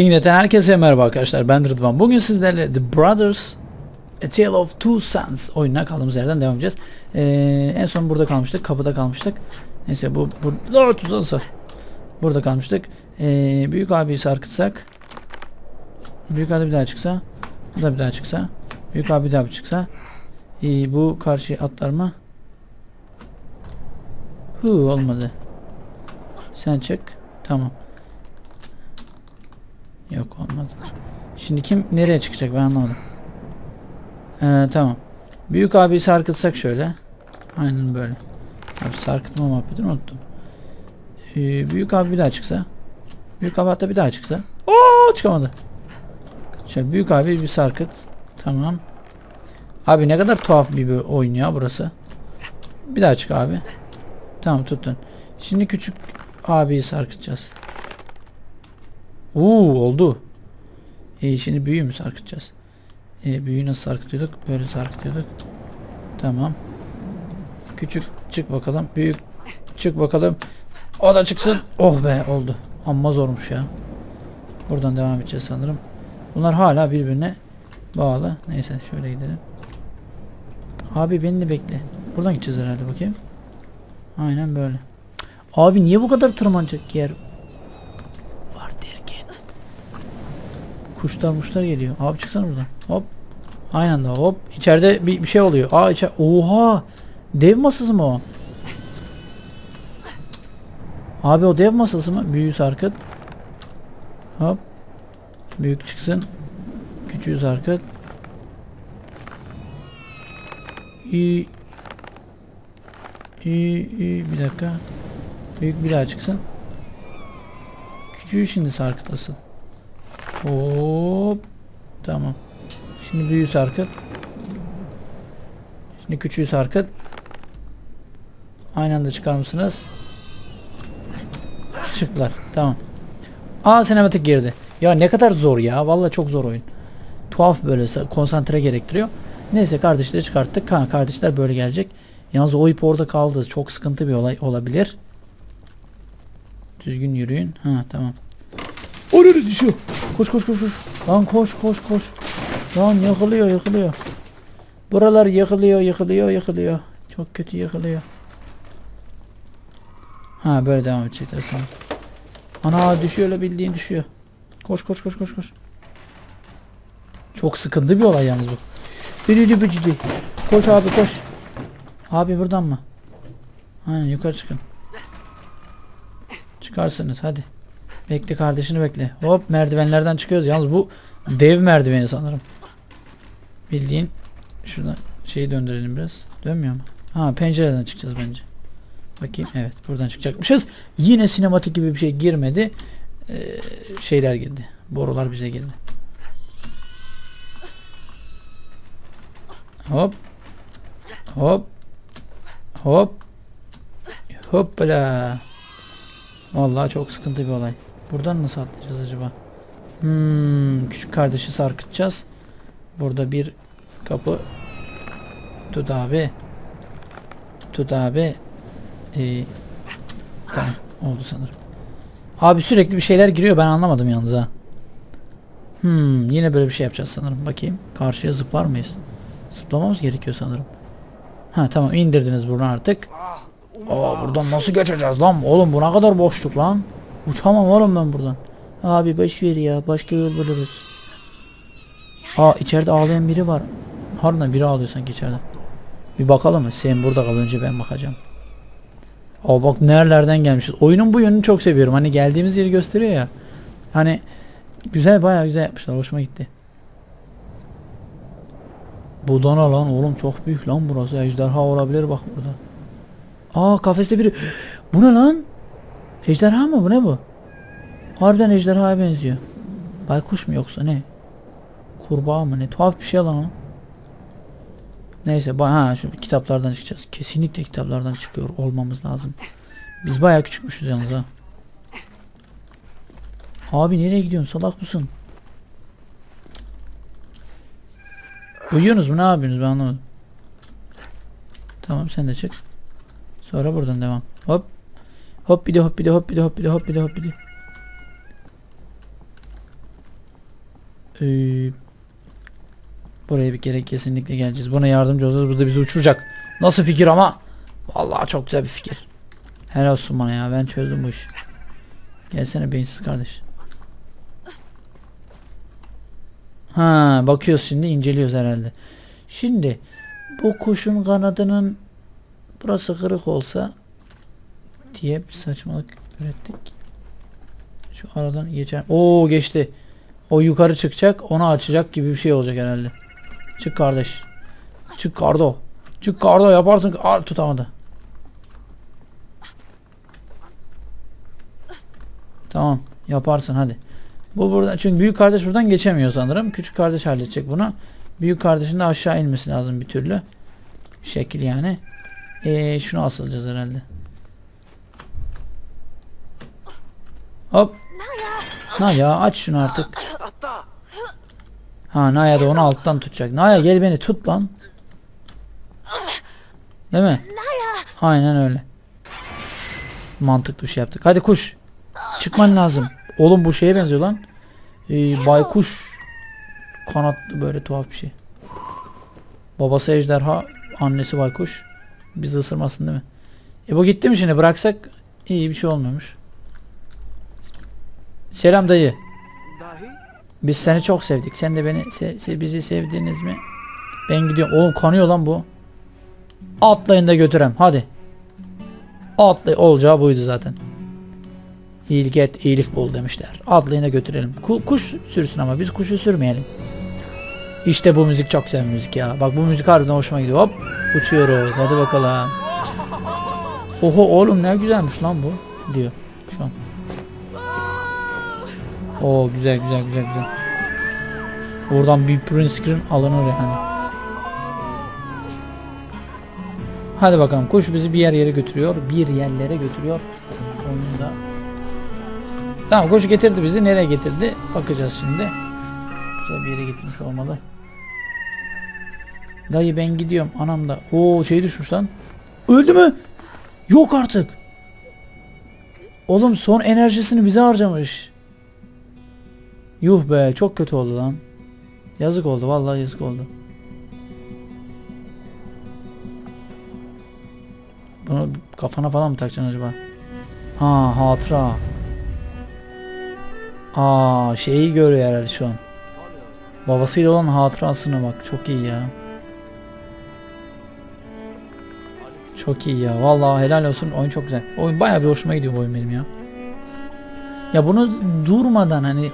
Kinglet'ten herkese merhaba arkadaşlar ben Rıdvan. Bugün sizlerle The Brothers A Tale of Two Sons oyununa kaldığımız yerden devam edeceğiz. Ee, en son burada kalmıştık. Kapıda kalmıştık. Neyse bu, bu Lord uzansa. Burada kalmıştık. Ee, büyük abiyi sarkıtsak. Büyük abi bir daha çıksa. Bu da bir daha çıksa. Büyük abi bir daha bir çıksa. Ee, bu karşı atlar mı? Hu olmadı. Sen çık. Tamam. Yok olmadı. Şimdi kim nereye çıkacak ben anlamadım. Ee, tamam. Büyük abi sarkıtsak şöyle. Aynen böyle. Abi sarkıtma muhabbetini unuttum. Ee, büyük abi bir daha çıksa. Büyük abi hatta bir daha çıksa. Oo çıkamadı. Şöyle büyük abi bir sarkıt. Tamam. Abi ne kadar tuhaf bir, oyun ya burası. Bir daha çık abi. Tamam tuttun. Şimdi küçük abiyi sarkıtacağız. Oo oldu. E, şimdi büyüğü mü sarkıtacağız? E, büyüğü nasıl sarkıtıyorduk? Böyle sarkıtıyorduk. Tamam. Küçük çık bakalım. Büyük çık bakalım. O da çıksın. Oh be oldu. Amma zormuş ya. Buradan devam edeceğiz sanırım. Bunlar hala birbirine bağlı. Neyse şöyle gidelim. Abi beni de bekle. Buradan gideceğiz herhalde bakayım. Aynen böyle. Abi niye bu kadar tırmanacak yer var derken? Kuşlar muşlar geliyor. Abi çıksana buradan. Hop. Aynen de hop. İçeride bir, bir şey oluyor. Aa içer Oha. Dev masası mı o? Abi o dev masası mı? Büyüğü sarkıt. Hop. Büyük çıksın. Küçüğü sarkıt. İyi. İyi, iyi. Bir dakika. Büyük bir daha çıksın. Küçüğü şimdi sarkıt asıl. Hop. Tamam. Şimdi büyüğü sarkıt. Şimdi küçüğü sarkıt. Aynı anda çıkar mısınız? Çıktılar. Tamam. Aa sinematik girdi. Ya ne kadar zor ya. Vallahi çok zor oyun. Tuhaf böyle sa- konsantre gerektiriyor. Neyse kardeşleri çıkarttık. Ha, kardeşler böyle gelecek. Yalnız o ip orada kaldı. Çok sıkıntı bir olay olabilir. Düzgün yürüyün. Ha tamam. Oraya düşüyor. Koş koş koş koş. Lan koş koş koş. Lan yıkılıyor yıkılıyor. Buralar yıkılıyor yıkılıyor yıkılıyor. Çok kötü yıkılıyor. Ha böyle devam edecekler sonra. Ana düşüyor öyle bildiğin düşüyor. Koş koş koş koş koş. Çok sıkıntı bir olay yalnız bu. Biri biri Koş abi koş. Abi buradan mı? Aynen yukarı çıkın. Çıkarsınız hadi. Bekle kardeşini bekle. Hop merdivenlerden çıkıyoruz. Yalnız bu dev merdiveni sanırım. Bildiğin şuradan şeyi döndürelim biraz. Dönmüyor mu? Ha pencereden çıkacağız bence. Bakayım evet buradan çıkacakmışız. Yine sinematik gibi bir şey girmedi. Ee, şeyler girdi. Borular bize girdi. Hop. Hop. Hop. Hoppala. Vallahi çok sıkıntı bir olay. Buradan nasıl atlayacağız acaba? Hmm, küçük kardeşi sarkıtacağız. Burada bir kapı. Tut abi. Tut abi. Ee, tamam oldu sanırım. Abi sürekli bir şeyler giriyor ben anlamadım yalnız ha. Hmm, yine böyle bir şey yapacağız sanırım. Bakayım. Karşıya zıplar mıyız? Zıplamamız gerekiyor sanırım. Ha tamam indirdiniz bunu artık. Aa buradan nasıl geçeceğiz lan? Oğlum bu kadar boşluk lan? Uçamam oğlum ben buradan. Abi boş ver ya. Başka yol buluruz. Aa içeride ağlayan biri var. Harbiden biri ağlıyor sanki içeride. Bir bakalım mı? Sen burada kal önce ben bakacağım. Aa bak nerelerden gelmişiz. Oyunun bu yönünü çok seviyorum. Hani geldiğimiz yeri gösteriyor ya. Hani güzel bayağı güzel yapmışlar. Hoşuma gitti. Bu da ne lan oğlum çok büyük lan burası. Ejderha olabilir bak burada. Aa kafeste biri. Bu ne lan? Ejderha mı bu ne bu? Harbiden ejderhaya benziyor. Baykuş mu yoksa ne? Kurbağa mı ne? Tuhaf bir şey lan o. Neyse ha şu kitaplardan çıkacağız. Kesinlikle kitaplardan çıkıyor olmamız lazım. Biz bayağı küçükmüşüz yalnız ha. Abi nereye gidiyorsun? Salak mısın? Uyuyorsunuz mu? Ne yapıyorsunuz? Ben anlamadım. Tamam sen de çık. Sonra buradan devam. Hop. Hop bir de hop bir de hop bir de hop bir de hop bir de hop bir de. Ee, buraya bir kere kesinlikle geleceğiz. Buna yardımcı olacağız. Bu da bizi uçuracak. Nasıl fikir ama? Vallahi çok güzel bir fikir. Helal olsun bana ya. Ben çözdüm bu işi. Gelsene beyinsiz kardeş. Ha bakıyoruz şimdi inceliyoruz herhalde. Şimdi bu kuşun kanadının burası kırık olsa diye bir saçmalık ürettik. Şu aradan geçer. Oo geçti. O yukarı çıkacak, onu açacak gibi bir şey olacak herhalde. Çık kardeş. Çık kardo. Çık kardo yaparsın. Aa, tutamadı. Tamam, yaparsın hadi. Bu burada çünkü büyük kardeş buradan geçemiyor sanırım. Küçük kardeş halledecek bunu. Büyük kardeşin de aşağı inmesi lazım bir türlü. Bir şekil yani. Ee, şunu asılacağız herhalde. Hop. Naya aç şunu artık. Ha Naya da onu alttan tutacak. Naya gel beni tut lan. Değil mi? Aynen öyle. Mantıklı bir şey yaptık. Hadi kuş. Çıkman lazım. Oğlum bu şeye benziyor lan. Ee, baykuş kanatlı böyle tuhaf bir şey. Babası ejderha, annesi baykuş. Bizi ısırmasın değil mi? E bu gitti mi şimdi? Bıraksak iyi bir şey olmuyormuş. Selam dayı. Biz seni çok sevdik. Sen de beni se- se- bizi sevdiniz mi? Ben gidiyorum. Oğlum kanıyor lan bu. Atlayın da götürem. Hadi. Atlay olacağı buydu zaten. İyilik et, iyilik bul demişler. Atlayın da götürelim. Ku- kuş sürsün ama biz kuşu sürmeyelim. İşte bu müzik çok güzel müzik ya. Bak bu müzik harbiden hoşuma gidiyor. Hop uçuyoruz. Hadi bakalım. Oho oğlum ne güzelmiş lan bu diyor. Oo güzel güzel güzel güzel. Oradan bir print screen alınır yani. Hadi bakalım kuş bizi bir yer yere götürüyor. Bir yerlere götürüyor. Şu oyunda. Tamam kuş getirdi bizi. Nereye getirdi? Bakacağız şimdi. Güzel bir yere getirmiş olmalı. Dayı ben gidiyorum. Anam da. Oo şey düşmüş lan. Öldü mü? Yok artık. Oğlum son enerjisini bize harcamış. Yuh be çok kötü oldu lan. Yazık oldu vallahi yazık oldu. Bunu kafana falan mı takacaksın acaba? Ha hatıra. Aa şeyi görüyor herhalde şu an. Babasıyla olan hatırasına bak çok iyi ya. Çok iyi ya. Vallahi helal olsun. Oyun çok güzel. Oyun bayağı bir hoşuma gidiyor bu oyun benim ya. Ya bunu durmadan hani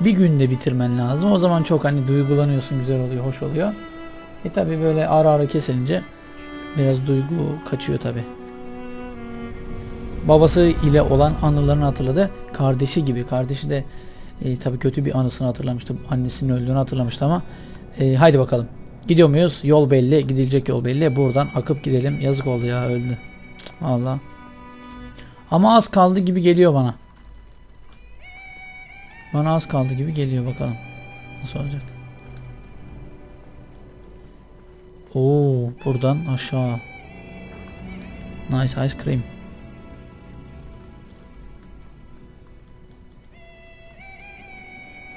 bir günde bitirmen lazım. O zaman çok hani duygulanıyorsun, güzel oluyor, hoş oluyor. E tabi böyle ara ara kesilince biraz duygu kaçıyor tabi. Babası ile olan anılarını hatırladı. Kardeşi gibi. Kardeşi de e, tabi kötü bir anısını hatırlamıştı. Annesinin öldüğünü hatırlamıştı ama e, haydi bakalım. Gidiyor muyuz? Yol belli. Gidilecek yol belli. Buradan akıp gidelim. Yazık oldu ya öldü. Cık, Allah. Ama az kaldı gibi geliyor bana. Bana az kaldı gibi geliyor bakalım. Nasıl olacak? Oo, buradan aşağı. Nice ice cream.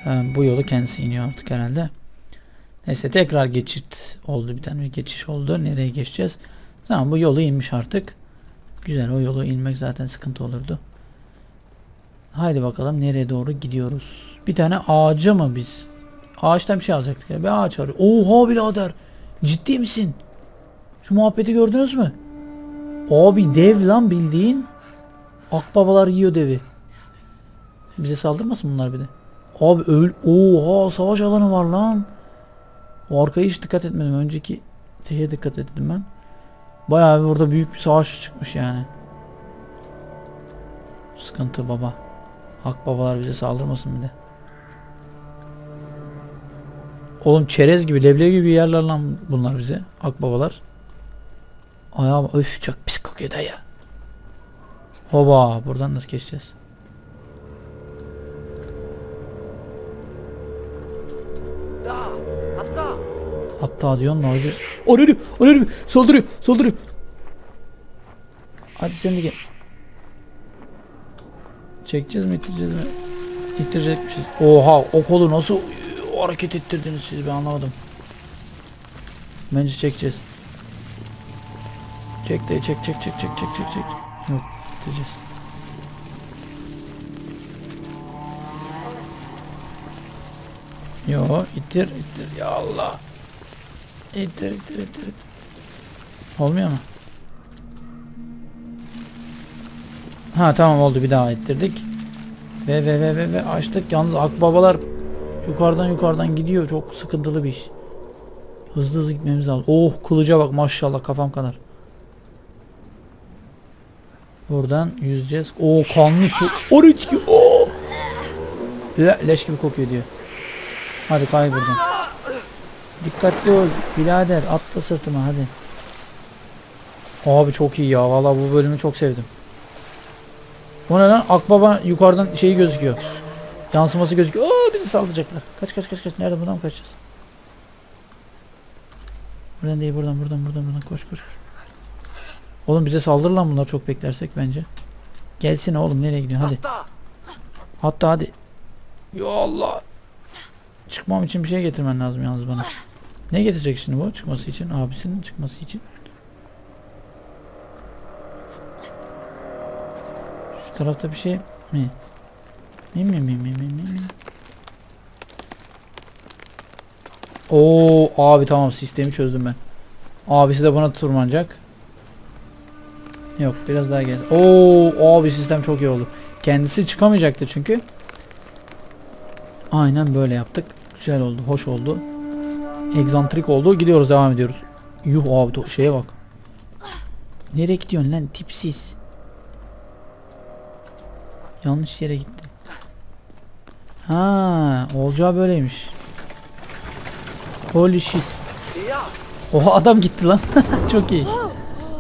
Ha, bu yolu kendisi iniyor artık herhalde. Neyse tekrar geçit oldu bir tane bir geçiş oldu. Nereye geçeceğiz? Tamam bu yolu inmiş artık. Güzel o yolu inmek zaten sıkıntı olurdu. Haydi bakalım nereye doğru gidiyoruz. Bir tane ağaca mı biz? Ağaçtan bir şey alacaktık ya. Bir ağaç arıyor. Oha birader. Ciddi misin? Şu muhabbeti gördünüz mü? Abi dev lan bildiğin. Akbabalar yiyor devi. Bize saldırmasın bunlar bir de. Abi öl... Oha savaş alanı var lan. O arkaya hiç dikkat etmedim. Önceki şeye dikkat ettim ben. Bayağı burada büyük bir savaş çıkmış yani. Sıkıntı baba. Hak babalar bize saldırmasın bir de. Oğlum çerez gibi leblebi gibi yerler lan bunlar bize. Akbabalar. Ayağım öf çok pis kokuyor da ya. Hoba buradan nasıl geçeceğiz? Da! Hatta! Hatta diyorsun Nazi. Oraya oraya saldırıyor saldırıyor. Hadi sen de gel. Çekeceğiz mi ittireceğiz mi? İttirecekmişiz. Oha o kolu nasıl hareket ettirdiniz siz ben anlamadım. Bence çekeceğiz. Çek de çek çek çek çek çek çek çek. Yok ittireceğiz. Yo ittir ittir ya Allah. İttir ittir ittir ittir. Olmuyor mu? Ha tamam oldu bir daha ittirdik. Ve ve ve ve ve açtık. Yalnız akbabalar yukarıdan yukarıdan gidiyor. Çok sıkıntılı bir iş. Hızlı hızlı gitmemiz lazım. Oh kılıca bak maşallah kafam kadar. Buradan yüzeceğiz. Oo kanlı su. Oraya çıkıyor. Oo. Le- leş gibi kokuyor diyor. Hadi kay buradan. Dikkatli ol birader atla sırtıma hadi. Abi çok iyi ya vallahi bu bölümü çok sevdim. O ne lan? Akbaba yukarıdan şeyi gözüküyor. Yansıması gözüküyor. Oo bizi saldıracaklar. Kaç kaç kaç kaç. Nereden buradan mı kaçacağız? Buradan değil buradan buradan buradan buradan koş koş. Oğlum bize saldırır lan bunlar çok beklersek bence. Gelsin oğlum nereye gidiyorsun hadi. Hatta. Hatta hadi. Ya Allah. Çıkmam için bir şey getirmen lazım yalnız bana. Ne getirecek şimdi bu çıkması için? Abisinin çıkması için. Şu tarafta bir şey mi? Mi mi mi mi mi mi mi? Oo abi tamam sistemi çözdüm ben. Abisi de buna tırmanacak. Yok biraz daha gel. Oo abi sistem çok iyi oldu. Kendisi çıkamayacaktı çünkü. Aynen böyle yaptık. Güzel oldu, hoş oldu. Egzantrik oldu. Gidiyoruz, devam ediyoruz. Yuh abi şeye bak. Nereye gidiyorsun lan tipsiz? Yanlış yere gittin. Ha, olacağı böyleymiş. Holy shit. Oha adam gitti lan. Çok iyi.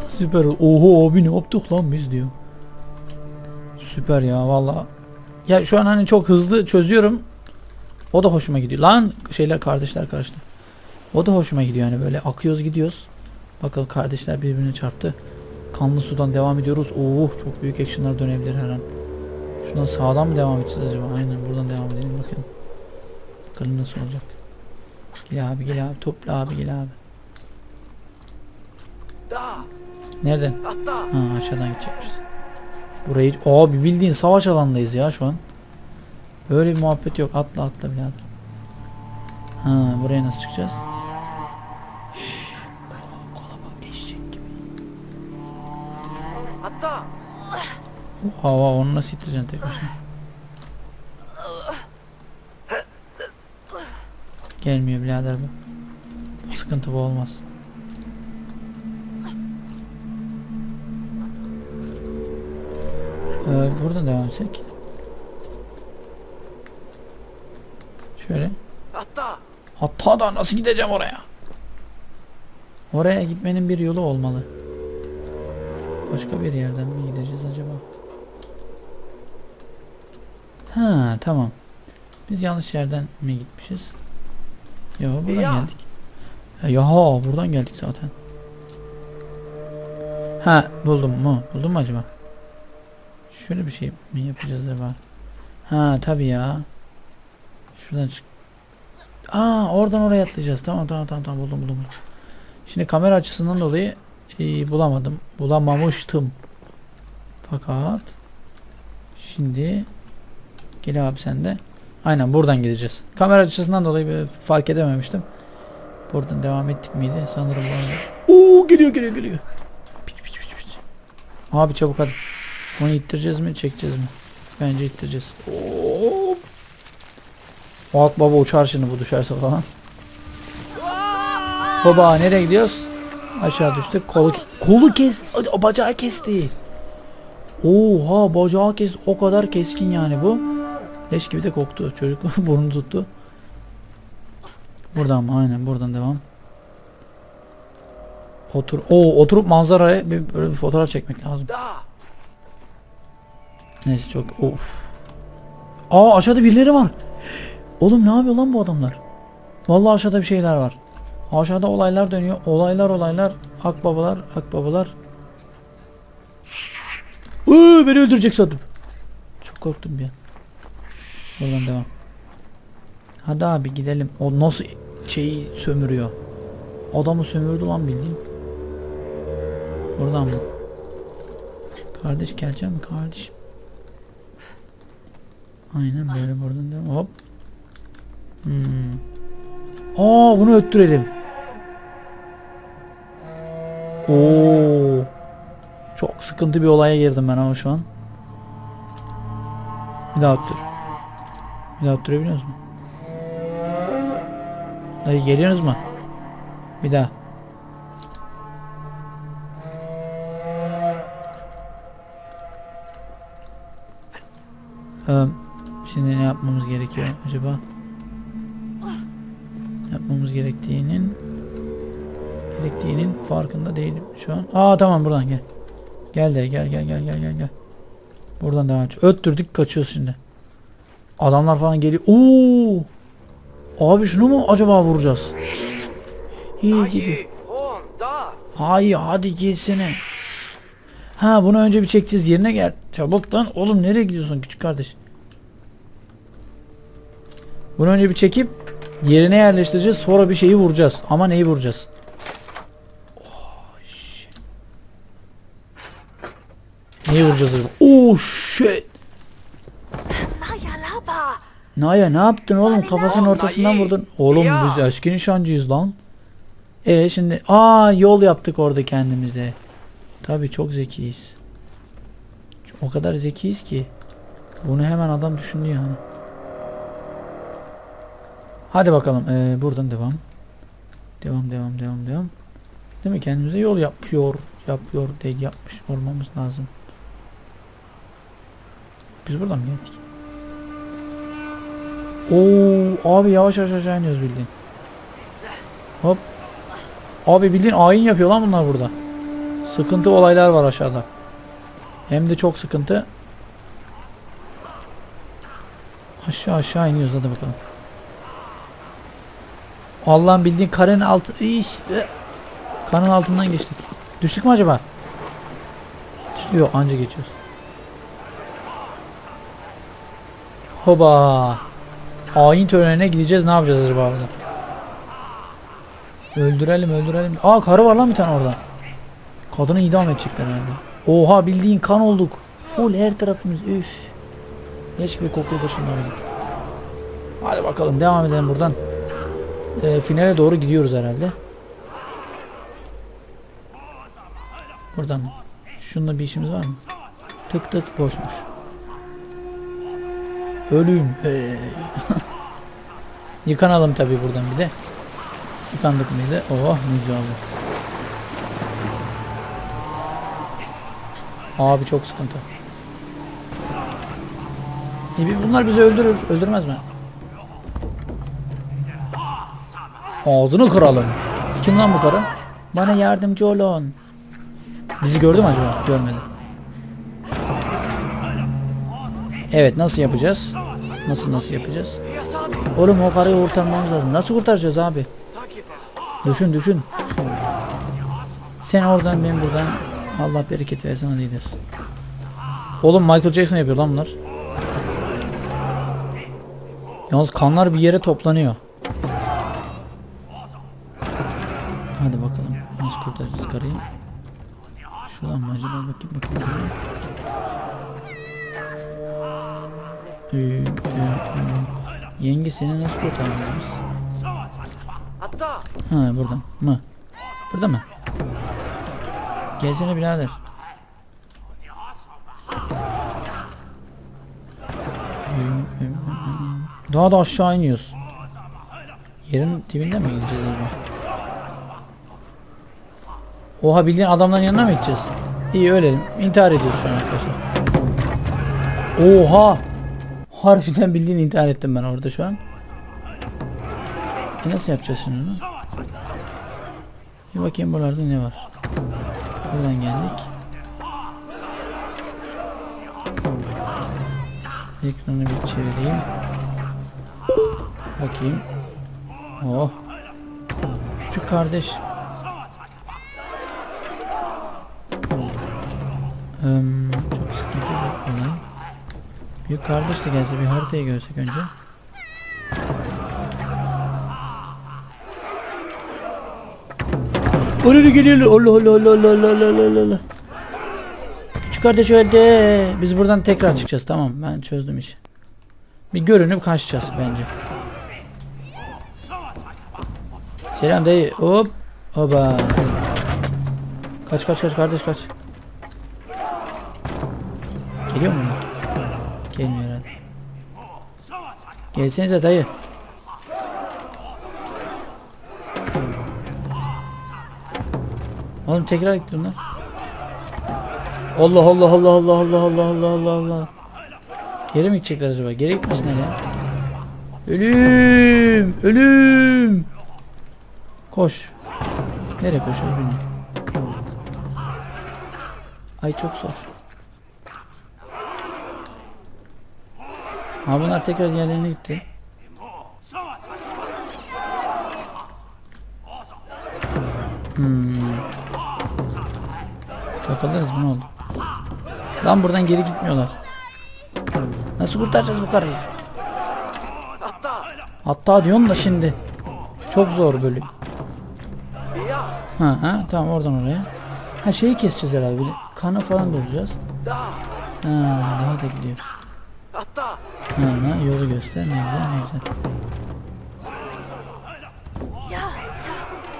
Süper. Oho abi ne yaptık lan biz diyor. Süper ya valla. Ya şu an hani çok hızlı çözüyorum. O da hoşuma gidiyor. Lan şeyler kardeşler karıştı. O da hoşuma gidiyor yani böyle akıyoruz gidiyoruz. Bakalım kardeşler birbirine çarptı. Kanlı sudan devam ediyoruz. Oo çok büyük actionlar dönebilir her an. Şuradan sağdan mı devam edeceğiz acaba? Aynen buradan devam edelim bakalım. Bakalım nasıl olacak. Gel abi gel abi topla abi gel abi. Nereden? Hatta. Ha aşağıdan gidecekmişiz. Burayı abi bildiğin savaş alanındayız ya şu an. Böyle bir muhabbet yok. Atla atla birader. Ha buraya nasıl çıkacağız? Kola Hatta. Hava onu nasıl ittireceksin tek başına? Gelmiyor birader bu. Bu sıkıntı bu olmaz. Ee, buradan devam etsek. Şöyle. Hatta. Hatta da nasıl gideceğim oraya? Oraya gitmenin bir yolu olmalı. Başka bir yerden mi gideceğiz acaba? Ha tamam. Biz yanlış yerden mi gitmişiz? Yo buradan Ya. geldik. Ha, ya buradan geldik zaten. Ha buldum mu? Buldum mu acaba? Şöyle bir şey mi yapacağız acaba? Ha tabii ya. Şuradan çık. Aa oradan oraya atlayacağız. Tamam tamam tamam tamam buldum buldum. buldum. Şimdi kamera açısından dolayı e, bulamadım. Bulamamıştım. Fakat şimdi gel abi sen de. Aynen buradan gideceğiz. Kamera açısından dolayı bir fark edememiştim. Buradan devam ettik miydi? Sanırım buradan. Oo geliyor geliyor geliyor. Piç piç piç piç. Abi çabuk hadi. Onu ittireceğiz mi çekeceğiz mi? Bence ittireceğiz. Oo. Bak baba uçar şimdi bu düşerse falan. Baba nereye gidiyoruz? Aşağı düştük. Kolu kolu kes bacağı kesti. Oha bacağı kes o kadar keskin yani bu. Leş gibi de koktu. Çocuk burnu tuttu. Buradan mı? Aynen buradan devam. Otur. O oturup manzaraya bir, böyle bir fotoğraf çekmek lazım. Neyse çok of. Aa aşağıda birileri var. Oğlum ne yapıyor lan bu adamlar? Vallahi aşağıda bir şeyler var. Aşağıda olaylar dönüyor. Olaylar olaylar. Akbabalar, akbabalar. Iıı beni öldürecek sandım. Çok korktum bir an. Buradan devam. Hadi abi gidelim. O nasıl şeyi sömürüyor? Adamı sömürdü lan bildiğin. Buradan mı? Kardeş geleceğim mi kardeşim? Aynen böyle buradan devam. Hop. Hmm. Aa bunu öttürelim. Oo. Çok sıkıntı bir olaya girdim ben ama şu an. Bir daha öttür. Bir daha öttürebiliyor musun? Dayı geliyorsunuz mu? Bir daha. Şimdi ne yapmamız gerekiyor acaba? Yapmamız gerektiğinin gerektiğinin farkında değilim şu an. Aa tamam buradan gel. Gel de gel gel gel gel gel gel. Buradan devam et. Öttürdük kaçıyoruz şimdi. Adamlar falan geliyor. Oo! Abi şunu mu acaba vuracağız? İyi gibi. Hayır hadi gelsene. Ha bunu önce bir çekeceğiz yerine gel. Çabuk lan oğlum nereye gidiyorsun küçük kardeş? Bunu önce bir çekip yerine yerleştireceğiz sonra bir şeyi vuracağız. Ama neyi vuracağız? Oh, shit. Neyi vuracağız acaba? Oh shit. Naya ne yaptın oğlum kafasının ortasından vurdun. Oğlum biz eski nişancıyız lan. E şimdi aa yol yaptık orada kendimize. Tabii çok zekiyiz. O kadar zekiyiz ki. Bunu hemen adam düşündü yani. Hadi bakalım ee, buradan devam. Devam devam devam devam. Değil mi kendimize yol yapıyor. Yapıyor değil yapmış olmamız lazım. Biz buradan mı geldik? Oo abi yavaş yavaş aşağı iniyoruz bildiğin. Hop. Abi bildiğin ayin yapıyor lan bunlar burada. Sıkıntı olaylar var aşağıda. Hem de çok sıkıntı. Aşağı aşağı iniyoruz hadi bakalım. Allah'ın bildiğin karenin altı iş ı. kanın altından geçtik. Düştük mü acaba? Düştük yok anca geçiyoruz. Hoba. Ayin törenine gideceğiz. Ne yapacağız acaba orada? Öldürelim öldürelim. Aa karı var lan bir tane orada. Kadını idam edecekler herhalde. Oha bildiğin kan olduk. Full her tarafımız. Üf. Leş gibi kokuyor şimdi bizim. Hadi bakalım devam edelim buradan. Ee, finale doğru gidiyoruz herhalde. Buradan? Şununla bir işimiz var mı? Tık tık boşmuş. Ölüm. Hey. Yıkanalım tabi buradan bir de. Yıkandık mıydı? Oh oldu. Abi çok sıkıntı. E bunlar bizi öldürür. Öldürmez mi? Ağzını kıralım. Kim lan bu karı? Bana yardımcı olun. Bizi gördü mü acaba? Görmedi. Evet nasıl yapacağız? Nasıl nasıl yapacağız? Oğlum o karıyı kurtarmamız lazım. Nasıl kurtaracağız abi? Düşün düşün. Sen oradan ben buradan. Allah bereket versin gidiyoruz. Oğlum Michael Jackson yapıyor lan bunlar. Yalnız kanlar bir yere toplanıyor. Hadi bakalım. Nasıl kurtaracağız karıyı? Şuradan mı acaba bakayım bakayım. bakayım. Ee, e, e. Yenge seni nasıl? Hatta. Ha buradan mı? Burada mı? Gelsene birader. Daha da aşağı iniyoruz. Yerin dibinde mi gideceğiz acaba? Oha bildiğin adamların yanına mı gideceğiz? İyi ölelim. İntihar ediyoruz şu an arkadaşlar. Oha! Harbiden bildiğin intihar ettim ben orada şu an. E nasıl yapacağız şimdi? Bir bakayım buralarda ne var. Buradan geldik. Ekranı bir çevireyim. Bakayım. Oh. Küçük kardeş. Eee, Yukarıda işte gelse bir haritayı görsek önce. Ölü geliyor. Allah Allah Allah Allah Allah Allah Allah. Küçük kardeş öldü. Biz buradan tekrar çıkacağız tamam. Ben çözdüm işi. Bir görünüp kaçacağız bence. Selam dayı. Hop. Oba. Kaç kaç kaç kardeş kaç. Geliyor mu? Gelmiyor herhalde. Gelsenize dayı. Oğlum tekrar gitti bunlar. Allah Allah Allah Allah Allah Allah Allah Allah Allah. Geri mi gidecekler acaba? Geri gitmesinler ya. Ölüm! Ölüm! Koş. Nereye koşuyoruz bilmiyorum. Ay çok zor. Ha bunlar tekrar yerlerine gitti. Hmm. Takılırız bu ne oldu? Lan buradan geri gitmiyorlar. Nasıl kurtaracağız bu karıyı? Hatta diyorsun da şimdi. Çok zor bölüm. Ha ha tamam oradan oraya. Ha şeyi keseceğiz herhalde. Kanı falan dolacağız. Ha daha da gidiyoruz. Ha, yolu göster ne güzel ne güzel.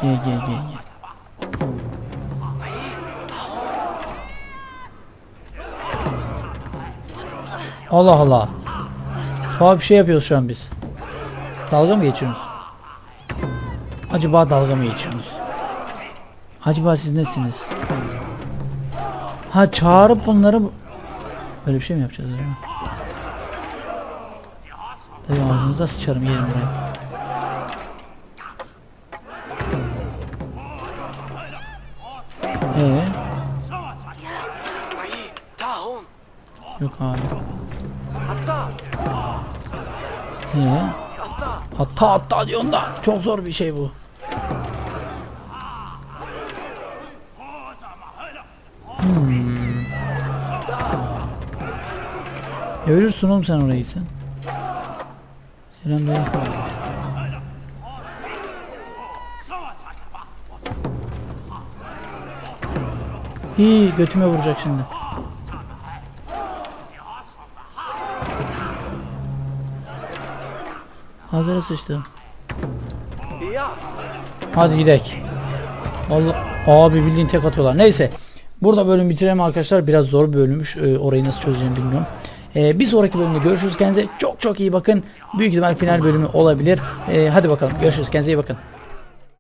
Gel gel gel gel. Allah Allah. Tuhaf bir şey yapıyoruz şu an biz. Dalga mı geçiyorsunuz? Acaba dalga mı geçiyorsunuz? Acaba siz nesiniz? Ha çağırıp bunları bu- Böyle bir şey mi yapacağız acaba? Tabii ağzınıza sıçarım gelin buraya. Ee, yok abi. Ee, hatta hatta diyorsun da çok zor bir şey bu. Hmm. Ölürsün oğlum sen orayı sen. Selam dayı. Hii götüme vuracak şimdi. Hazır sıçtım. Hadi gidek. Allah abi bildiğin tek atıyorlar. Neyse. Burada bölüm bitirelim arkadaşlar. Biraz zor bir bölümmüş. Ee, orayı nasıl çözeceğimi bilmiyorum. Ee, bir sonraki bölümde görüşürüz. Kendinize çok çok iyi bakın. Büyük ihtimal final bölümü olabilir. Ee, hadi bakalım. Görüşürüz. Kendinize iyi bakın.